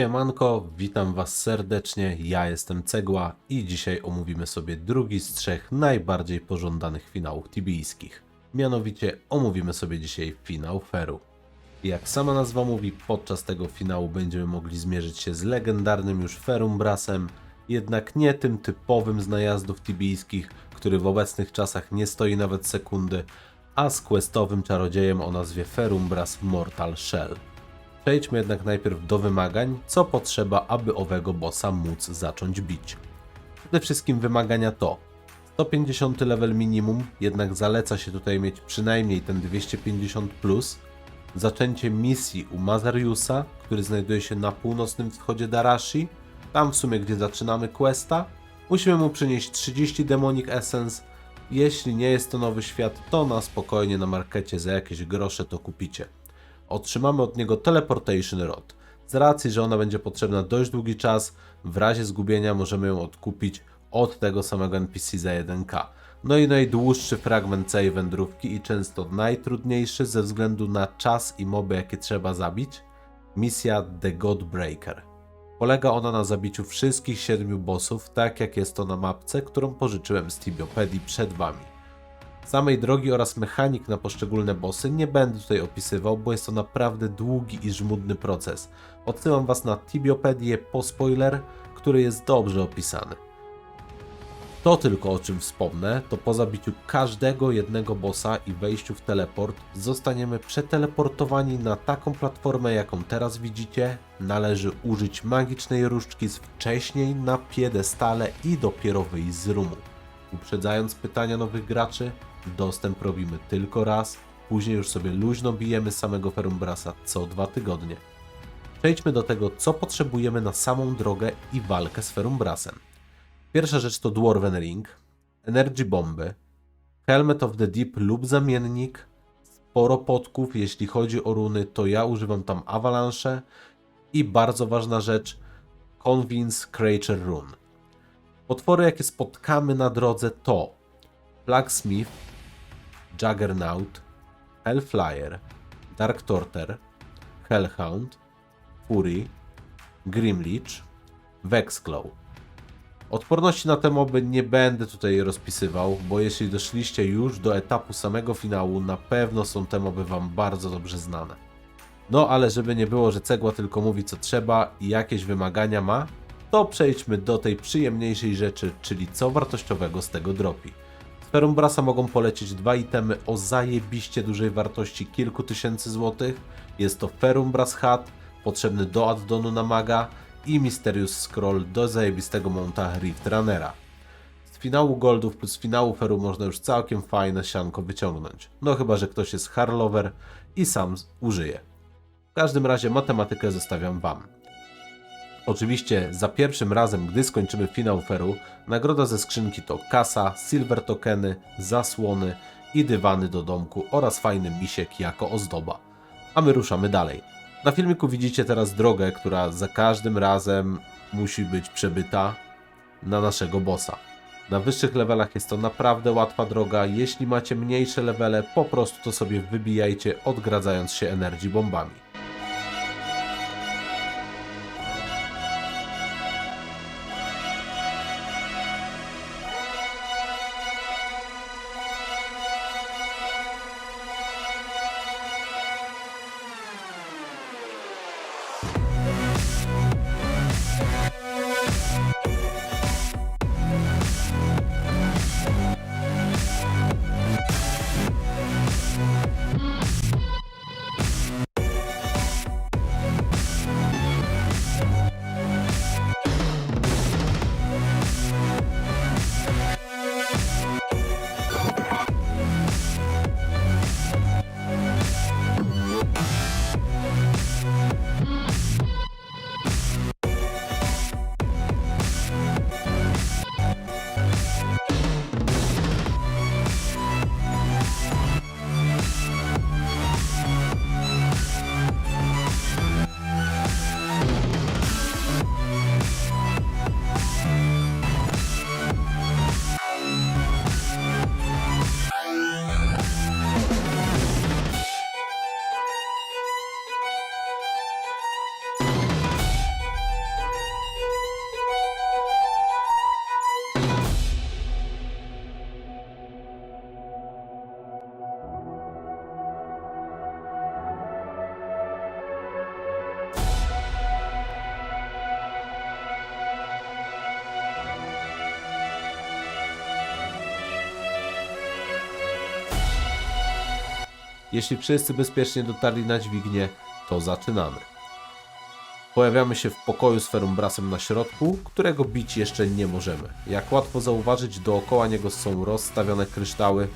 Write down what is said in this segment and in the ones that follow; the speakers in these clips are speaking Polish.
Siemanko, witam Was serdecznie, ja jestem Cegła i dzisiaj omówimy sobie drugi z trzech najbardziej pożądanych finałów tibijskich. Mianowicie omówimy sobie dzisiaj finał Feru. Jak sama nazwa mówi, podczas tego finału będziemy mogli zmierzyć się z legendarnym już Ferumbrasem, jednak nie tym typowym z najazdów tibijskich, który w obecnych czasach nie stoi nawet sekundy, a z questowym czarodziejem o nazwie Ferumbras Mortal Shell. Przejdźmy jednak najpierw do wymagań, co potrzeba, aby owego bossa móc zacząć bić. Przede wszystkim wymagania to 150 level minimum, jednak zaleca się tutaj mieć przynajmniej ten 250 plus, zaczęcie misji u Mazariusa, który znajduje się na północnym wschodzie Darashi, tam w sumie gdzie zaczynamy questa, musimy mu przynieść 30 Demonic Essence, jeśli nie jest to nowy świat, to na spokojnie na markecie za jakieś grosze to kupicie otrzymamy od niego Teleportation Rod. Z racji, że ona będzie potrzebna dość długi czas, w razie zgubienia możemy ją odkupić od tego samego NPC za 1k. No i najdłuższy fragment całej wędrówki i często najtrudniejszy ze względu na czas i moby jakie trzeba zabić, misja The God Breaker. Polega ona na zabiciu wszystkich siedmiu bossów, tak jak jest to na mapce, którą pożyczyłem z Tibiopedii przed Wami. Samej drogi oraz mechanik na poszczególne bossy nie będę tutaj opisywał, bo jest to naprawdę długi i żmudny proces. Odsyłam Was na Tibiopedię po spoiler, który jest dobrze opisany. To tylko o czym wspomnę, to po zabiciu każdego jednego bossa i wejściu w teleport zostaniemy przeteleportowani na taką platformę, jaką teraz widzicie. Należy użyć magicznej różdżki z wcześniej na piedestale i dopiero wyjść z rumu. Uprzedzając pytania nowych graczy, dostęp robimy tylko raz, później już sobie luźno bijemy samego Ferumbrasa co dwa tygodnie. Przejdźmy do tego, co potrzebujemy na samą drogę i walkę z Ferumbrasem. Pierwsza rzecz to Dwarven Ring, Energy Bomby, Helmet of the Deep lub zamiennik, sporo podków, jeśli chodzi o runy, to ja używam tam Avalanche i bardzo ważna rzecz, Convince Creature Rune. Potwory, jakie spotkamy na drodze to Blacksmith, Juggernaut, Hellflyer, Dark Torter, Hellhound, Fury, Grimleech, Vexclaw. Odporności na te moby nie będę tutaj rozpisywał, bo jeśli doszliście już do etapu samego finału, na pewno są te moby Wam bardzo dobrze znane. No ale żeby nie było, że cegła tylko mówi co trzeba i jakieś wymagania ma, to przejdźmy do tej przyjemniejszej rzeczy, czyli co wartościowego z tego dropi. Z Ferumbrasa mogą polecieć dwa itemy o zajebiście dużej wartości kilku tysięcy złotych. Jest to Ferumbras Hat, potrzebny do addonu na maga i Mysterious Scroll do zajebistego monta Rift Runnera. Z finału Goldów plus finału Feru można już całkiem fajne sianko wyciągnąć. No chyba, że ktoś jest hardlover i sam użyje. W każdym razie matematykę zostawiam Wam. Oczywiście za pierwszym razem, gdy skończymy finał Feru, nagroda ze skrzynki to kasa, silver tokeny, zasłony i dywany do domku oraz fajny misiek jako ozdoba. A my ruszamy dalej. Na filmiku widzicie teraz drogę, która za każdym razem musi być przebyta na naszego bossa. Na wyższych levelach jest to naprawdę łatwa droga, jeśli macie mniejsze levele, po prostu to sobie wybijajcie, odgradzając się energii bombami. Jeśli wszyscy bezpiecznie dotarli na dźwignię, to zaczynamy. Pojawiamy się w pokoju z Ferumbrasem na środku, którego bić jeszcze nie możemy. Jak łatwo zauważyć, dookoła niego są rozstawione kryształy.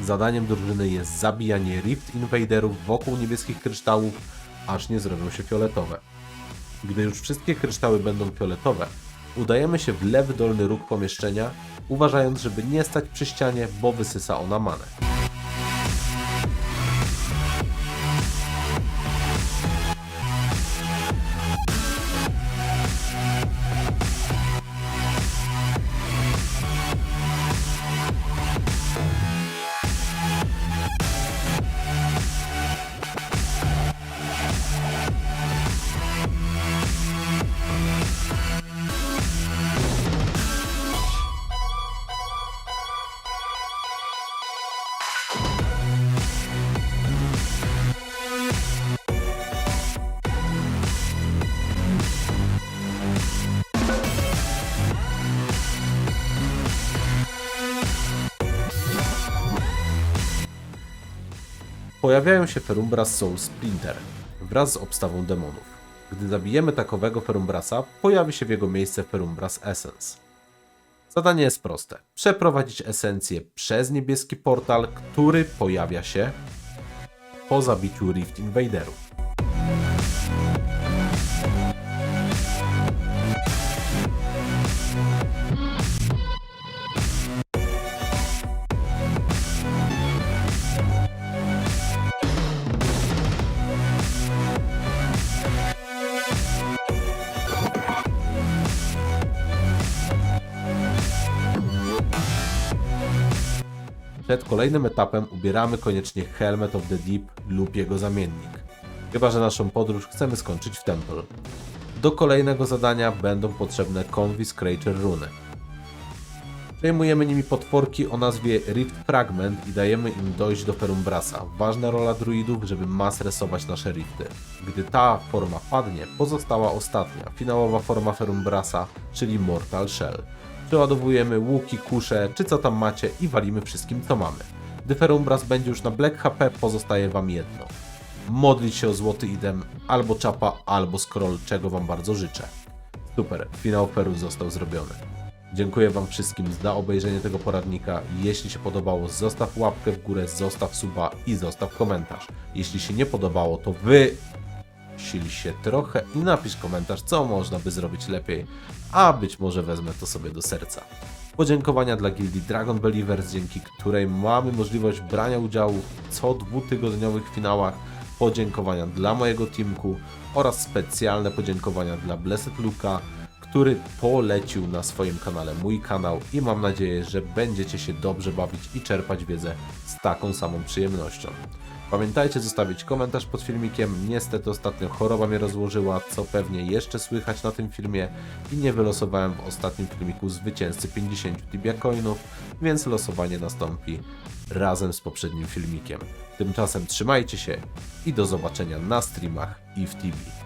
Zadaniem drużyny jest zabijanie Rift Invaderów wokół niebieskich kryształów, aż nie zrobią się fioletowe. Gdy już wszystkie kryształy będą fioletowe, udajemy się w lewy dolny róg pomieszczenia, uważając, żeby nie stać przy ścianie, bo wysysa ona manę. Pojawiają się Ferumbras Soul Splinter wraz z obstawą demonów. Gdy zabijemy takowego Ferumbrasa, pojawi się w jego miejsce Ferumbras Essence. Zadanie jest proste. Przeprowadzić esencję przez niebieski portal, który pojawia się po zabiciu Rift Invaderów. Przed kolejnym etapem ubieramy koniecznie Helmet of the Deep lub jego zamiennik. Chyba, że naszą podróż chcemy skończyć w Temple. Do kolejnego zadania będą potrzebne Convis Creature Runy. Przejmujemy nimi potworki o nazwie Rift Fragment i dajemy im dojść do Ferumbrasa. Ważna rola druidów, żeby masresować nasze rifty. Gdy ta forma padnie, pozostała ostatnia, finałowa forma Ferumbrasa, czyli Mortal Shell. Przeładowujemy łuki, kusze, czy co tam macie i walimy wszystkim co mamy. Gdy Ferumbras będzie już na Black HP, pozostaje wam jedno. Modlić się o złoty idem, albo czapa, albo scroll, czego wam bardzo życzę. Super, finał Feru został zrobiony. Dziękuję Wam wszystkim za obejrzenie tego poradnika. Jeśli się podobało, zostaw łapkę w górę, zostaw suba i zostaw komentarz. Jeśli się nie podobało, to Wy sil się trochę i napisz komentarz, co można by zrobić lepiej, a być może wezmę to sobie do serca. Podziękowania dla gildii Dragon Believers, dzięki której mamy możliwość brania udziału w co dwutygodniowych finałach. Podziękowania dla mojego teamku oraz specjalne podziękowania dla Blessed Luka, który polecił na swoim kanale mój kanał i mam nadzieję, że będziecie się dobrze bawić i czerpać wiedzę z taką samą przyjemnością. Pamiętajcie zostawić komentarz pod filmikiem. Niestety ostatnio choroba mnie rozłożyła, co pewnie jeszcze słychać na tym filmie i nie wylosowałem w ostatnim filmiku zwycięzcy 50 Tibia Coinów, więc losowanie nastąpi razem z poprzednim filmikiem. Tymczasem trzymajcie się i do zobaczenia na streamach i w TV.